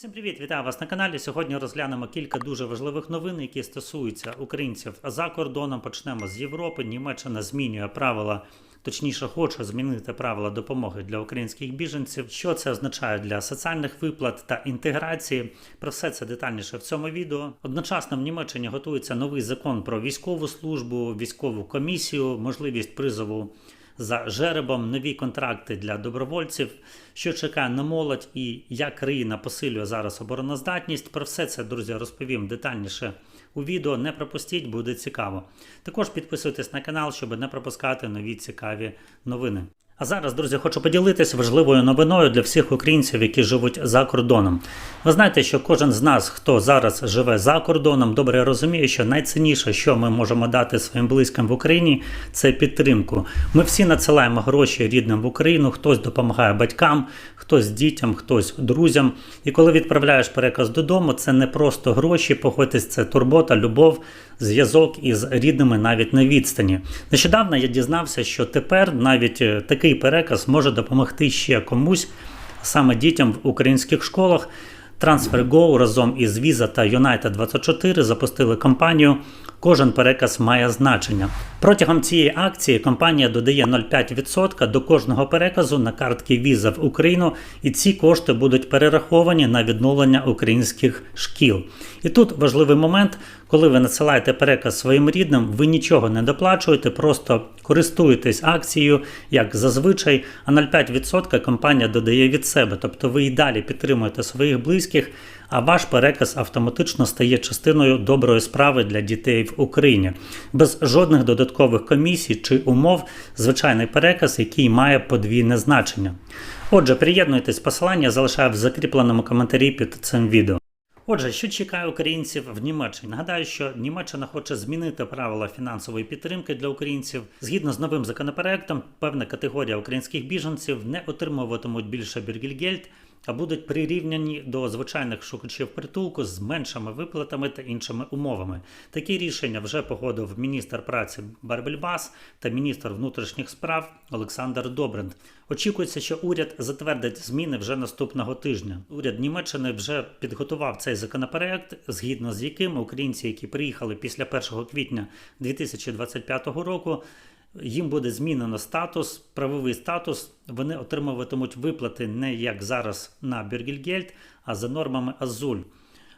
Всім привіт, вітаю вас на каналі. Сьогодні розглянемо кілька дуже важливих новин, які стосуються українців за кордоном. Почнемо з Європи. Німеччина змінює правила, точніше, хоче змінити правила допомоги для українських біженців. Що це означає для соціальних виплат та інтеграції? Про все це детальніше в цьому відео. Одночасно в Німеччині готується новий закон про військову службу, військову комісію, можливість призову за жеребом, нові контракти для добровольців, що чекає на молодь і як країна посилює зараз обороноздатність. Про все це, друзі, розповім детальніше у відео. Не пропустіть, буде цікаво. Також підписуйтесь на канал, щоб не пропускати нові цікаві новини. А зараз, друзі, хочу поділитися важливою новиною для всіх українців, які живуть за кордоном. Ви знаєте, що кожен з нас, хто зараз живе за кордоном, добре розуміє, що найцінніше, що ми можемо дати своїм близьким в Україні, це підтримку. Ми всі надсилаємо гроші рідним в Україну, хтось допомагає батькам, хтось дітям, хтось друзям. І коли відправляєш переказ додому, це не просто гроші, погодьтесь, це турбота, любов, зв'язок із рідними навіть на відстані. Нещодавно я дізнався, що тепер навіть е, такий переказ може допомогти ще комусь, саме дітям в українських школах. TransferGo разом із Visa та United 24 запустили кампанію. Кожен переказ має значення. Протягом цієї акції компанія додає 0,5% до кожного переказу на картки Visa в Україну, і ці кошти будуть перераховані на відновлення українських шкіл. І тут важливий момент, коли ви надсилаєте переказ своїм рідним, ви нічого не доплачуєте, просто користуєтесь акцією, як зазвичай, а 0,5% компанія додає від себе. Тобто ви і далі підтримуєте своїх близьких, а ваш переказ автоматично стає частиною доброї справи для дітей в Україні. Без жодних додаткових комісій чи умов, звичайний переказ, який має подвійне значення. Отже, приєднуйтесь, посилання залишаю в закріпленому коментарі під цим відео. Отже, що чекає українців в Німеччині? Нагадаю, що Німеччина хоче змінити правила фінансової підтримки для українців. Згідно з новим законопроектом, певна категорія українських біженців не отримуватимуть більше Біргельгельд, а будуть прирівняні до звичайних шукачів притулку з меншими виплатами та іншими умовами. Такі рішення вже погодив міністр праці Барбельбас та міністр внутрішніх справ Олександр Добринд. Очікується, що уряд затвердить зміни вже наступного тижня. Уряд Німеччини вже підготував цей законопроект, згідно з яким українці, які приїхали після 1 квітня 2025 року, їм буде змінено статус, правовий статус. Вони отримуватимуть виплати не як зараз на Бергельгельд, а за нормами Азуль.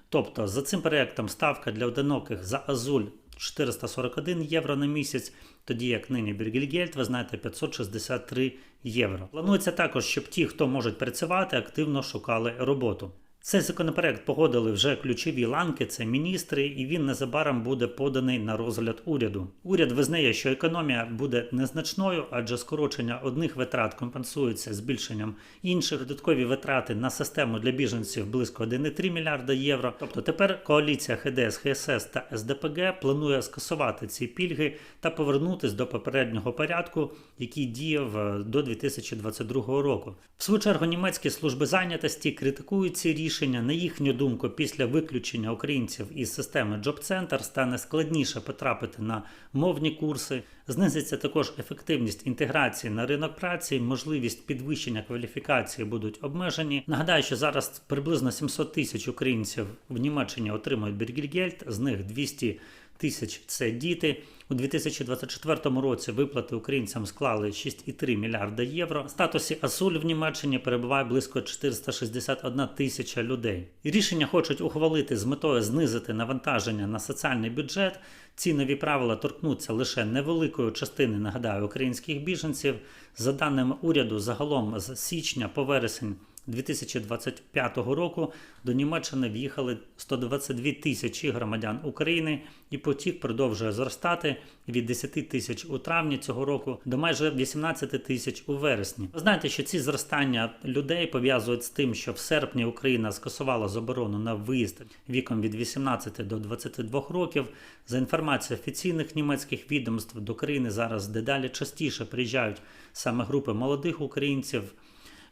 Тобто за цим проектом ставка для одиноких за Азуль 441 євро на місяць, тоді як нині Бергельгельд, ви знаєте, 563 євро. Планується також, щоб ті, хто можуть працювати, активно шукали роботу. Цей законопроект погодили вже ключові ланки, це міністри, і він незабаром буде поданий на розгляд уряду. Уряд визнає, що економія буде незначною, адже скорочення одних витрат компенсується збільшенням інших. Додаткові витрати на систему для біженців близько 1,3 мільярда євро. Тобто тепер коаліція ХДС, ХСС та СДПГ планує скасувати ці пільги та повернутись до попереднього порядку, який діяв е, до 2022 року. В свою чергу німецькі служби зайнятості критикують ці рішення. На їхню думку, після виключення українців із системи Center стане складніше потрапити на мовні курси. Знизиться також ефективність інтеграції на ринок праці, можливість підвищення кваліфікації будуть обмежені. Нагадаю, що зараз приблизно 700 тисяч українців в Німеччині отримують Бергельгельд, з них 200 тисяч це діти. У 2024 році виплати українцям склали 6,3 мільярда євро. В статусі Асуль в Німеччині перебуває близько 461 тисяча людей. І рішення хочуть ухвалити з метою знизити навантаження на соціальний бюджет. Ці нові правила торкнуться лише невеликої частини, нагадаю, українських біженців. За даними уряду, загалом з січня по вересень 2025 року до Німеччини в'їхали 122 тисячі громадян України, і потік продовжує зростати від 10 тисяч у травні цього року до майже 18 тисяч у вересні. Ви знаєте, що ці зростання людей пов'язують з тим, що в серпні Україна скасувала заборону на виїзд віком від 18 до 22 років. За інформацією офіційних німецьких відомств до країни зараз дедалі частіше приїжджають саме групи молодих українців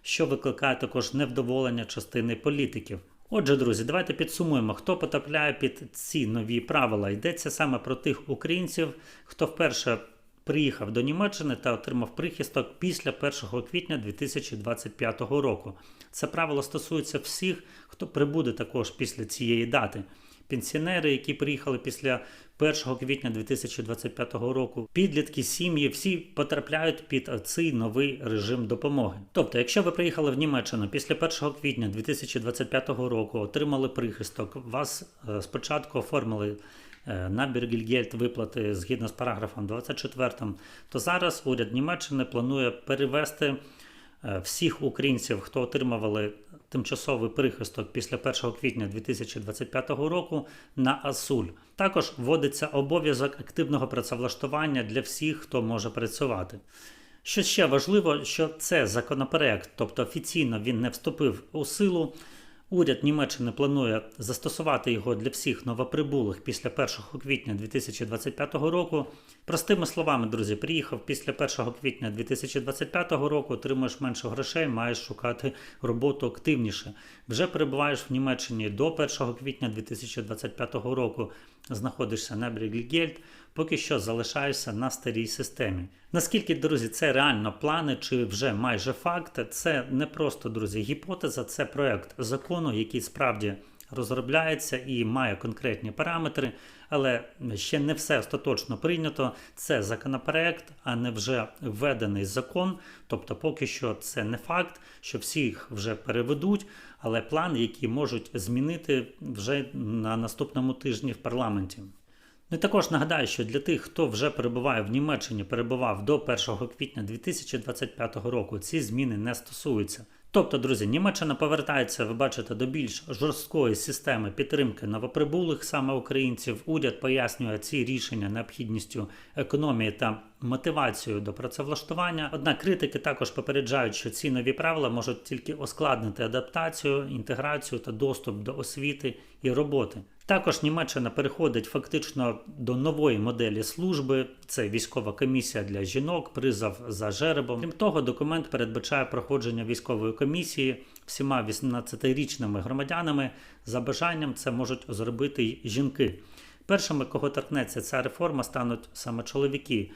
що викликає також невдоволення частини політиків. Отже, друзі, давайте підсумуємо, хто потрапляє під ці нові правила. Йдеться саме про тих українців, хто вперше приїхав до Німеччини та отримав прихисток після 1 квітня 2025 року. Це правило стосується всіх, хто прибуде також після цієї дати. Пенсіонери, які приїхали після 1 квітня 2025 року, підлітки, сім'ї, всі потрапляють під цей новий режим допомоги. Тобто, якщо ви приїхали в Німеччину після 1 квітня 2025 року, отримали прихисток, вас е, спочатку оформили е, на Бергельгельд виплати згідно з параграфом 24, то зараз уряд Німеччини планує перевести е, всіх українців, хто отримували тимчасовий прихисток після 1 квітня 2025 року на АСУЛь. Також вводиться обов'язок активного працевлаштування для всіх, хто може працювати. Що ще важливо, що це законопроект, тобто офіційно він не вступив у силу. Уряд Німеччини планує застосувати його для всіх новоприбулих після 1 квітня 2025 року. Простими словами, друзі, приїхав після 1 квітня 2025 року, отримуєш менше грошей, маєш шукати роботу активніше. Вже перебуваєш в Німеччині до 1 квітня 2025 року, знаходишся на Бріглігельд, поки що залишаєшся на старій системі. Наскільки, друзі, це реально плани чи вже майже факт, це не просто, друзі, гіпотеза, це проект закону, який справді розробляється і має конкретні параметри, але ще не все остаточно прийнято. Це законопроект, а не вже введений закон. Тобто, поки що це не факт, що всіх вже переведуть, але план, який можуть змінити вже на наступному тижні в парламенті. Ну і також нагадаю, що для тих, хто вже перебуває в Німеччині, перебував до 1 квітня 2025 року, ці зміни не стосуються. Тобто, друзі, Німеччина повертається, ви бачите, до більш жорсткої системи підтримки новоприбулих саме українців. Уряд пояснює ці рішення необхідністю економії та мотивацією до працевлаштування. Однак критики також попереджають, що ці нові правила можуть тільки ускладнити адаптацію, інтеграцію та доступ до освіти і роботи. Також Німеччина переходить фактично до нової моделі служби. Це військова комісія для жінок, призов за жеребом. Крім того, документ передбачає проходження військової комісії всіма 18-річними громадянами. За бажанням це можуть зробити й жінки. Першими, кого торкнеться ця реформа, стануть саме чоловіки.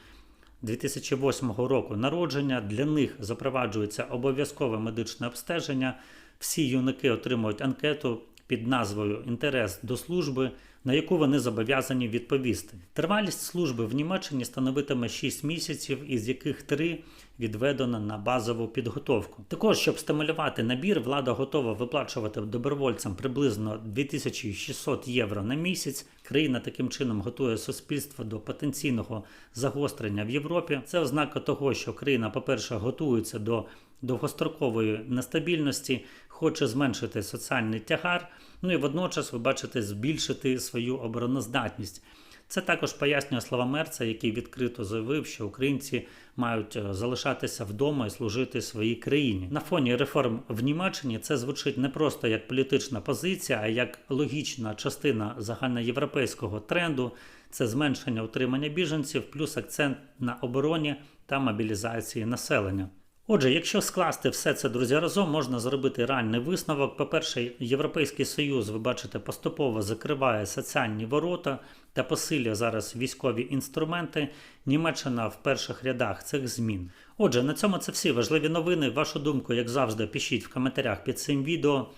2008 року народження для них запроваджується обов'язкове медичне обстеження. Всі юнаки отримують анкету під назвою Інтерес до служби, на яку вони зобов'язані відповісти. Тривалість служби в Німеччині становитиме 6 місяців, із яких 3 відведено на базову підготовку. Також, щоб стимулювати набір, влада готова виплачувати добровольцям приблизно 2600 євро на місяць. Країна таким чином готує суспільство до потенційного загострення в Європі. Це ознака того, що країна, по-перше, готується до довгострокової нестабільності, хоче зменшити соціальний тягар, ну і водночас, ви бачите, збільшити свою обороноздатність. Це також пояснює слова Мерца, який відкрито заявив, що українці мають е, залишатися вдома і служити своїй країні. На фоні реформ в Німеччині це звучить не просто як політична позиція, а як логічна частина загальноєвропейського тренду. Це зменшення утримання біженців, плюс акцент на обороні та мобілізації населення. Отже, якщо скласти все це, друзі, разом можна зробити реальний висновок. По-перше, Європейський Союз, ви бачите, поступово закриває соціальні ворота та посилює зараз військові інструменти. Німеччина в перших рядах цих змін. Отже, на цьому це всі важливі новини. Вашу думку, як завжди, пишіть в коментарях під цим відео.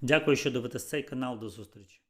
Дякую, що дивитесь цей канал. До зустрічі.